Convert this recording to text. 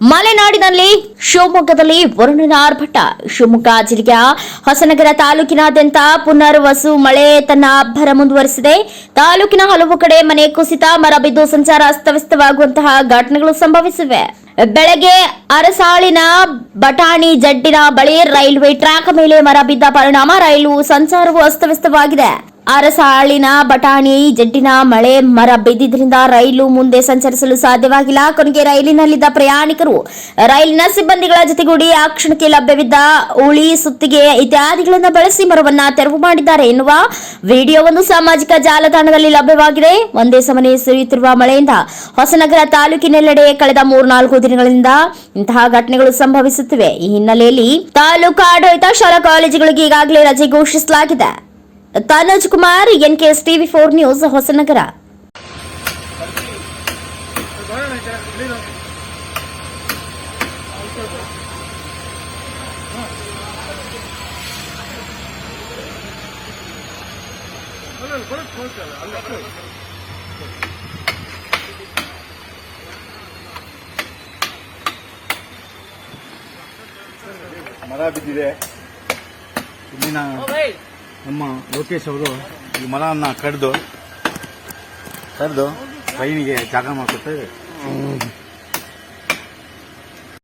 ಮಲೆನಾಡಿನಲ್ಲಿ ಶಿವಮೊಗ್ಗದಲ್ಲಿ ವರುಣನ ಆರ್ಭಟ. ಶಿವಮೊಗ್ಗ ಜಿಲ್ಲೆಯ ಹೊಸನಗರ ತಾಲೂಕಿನಾದ್ಯಂತ ಪುನರ್ವಸು ಮಳೆ ತನ್ನ ಅಬ್ಬರ ಮುಂದುವರೆಸಿದೆ. ತಾಲೂಕಿನ ಹಲವು ಕಡೆ ಮನೆ ಕುಸಿತ, ಮರ ಬಿದ್ದು ಸಂಚಾರ ಅಸ್ತವ್ಯಸ್ತವಾಗುವಂತಹ ಘಟನೆಗಳು ಸಂಭವಿಸಿವೆ. ಬೆಳಗ್ಗೆ ಅರಸಾಳಿನ ಬಟಾಣಿ ಜಡ್ಡಿನ ಬಳಿ ರೈಲ್ವೆ ಟ್ರ್ಯಾಕ್ ಮೇಲೆ ಮರ ಬಿದ್ದ ಪರಿಣಾಮ, ರೈಲು ಸಂಚಾರವು ಅಸ್ತವ್ಯಸ್ತವಾಗಿದೆ. ಅರಸಾಳಿನ ಬಟಾಣಿ ಜಡ್ಡಿನ ಮಳೆ, ಮರ ಬಿದ್ದಿದ್ದರಿಂದ ರೈಲು ಮುಂದೆ ಸಂಚರಿಸಲು ಸಾಧ್ಯವಾಗಿಲ್ಲ. ಕೊನೆಗೆ ರೈಲಿನಲ್ಲಿದ್ದ ಪ್ರಯಾಣಿಕರು, ರೈಲಿನ ಸಿಬ್ಬಂದಿಗಳ ಜೊತೆಗೂಡಿ ಆ ಕ್ಷಣಕ್ಕೆ ಲಭ್ಯವಿದ್ದ ಉಳಿ, ಸುತ್ತಿಗೆ ಇತ್ಯಾದಿಗಳನ್ನು ಬಳಸಿ ಮರವನ್ನ ತೆರವು ಮಾಡಿದ್ದಾರೆ. ಎನ್ನುವ ವಿಡಿಯೋವನ್ನು ಸಾಮಾಜಿಕ ಜಾಲತಾಣದಲ್ಲಿ ಲಭ್ಯವಾಗಿದೆ. ಒಂದೇ ಸಮನೆ ಸುರಿಯುತ್ತಿರುವ ಮಳೆಯಿಂದ ಹೊಸನಗರ ತಾಲೂಕಿನೆಲ್ಲೆಡೆ ಕಳೆದ ಮೂರ್ನಾಲ್ಕು ದಿನಗಳಿಂದ ಇಂತಹ ಘಟನೆಗಳು ಸಂಭವಿಸುತ್ತಿವೆ. ಈ ಹಿನ್ನೆಲೆಯಲ್ಲಿ ತಾಲೂಕು ಆಡಳಿತ ಶಾಲಾ ಕಾಲೇಜುಗಳಿಗೆ ಈಗಾಗಲೇ ರಜೆ ಘೋಷಿಸಲಾಗಿದೆ. Tanuj Kumar NKS TV four news Hosanagara ಮರ ಬಿದ್ದಿದೆ ಇಲ್ಲಿನ ನಮ್ಮ ಲೋಕೇಶ್ ಅವರು ಈ ಮರವನ್ನು ಕಡಿದು ಕಡ್ದು ಟ್ರೈನಿಗೆ ಜಾಗ ಮಾಡಿಕೊಡ್ತಾರೆ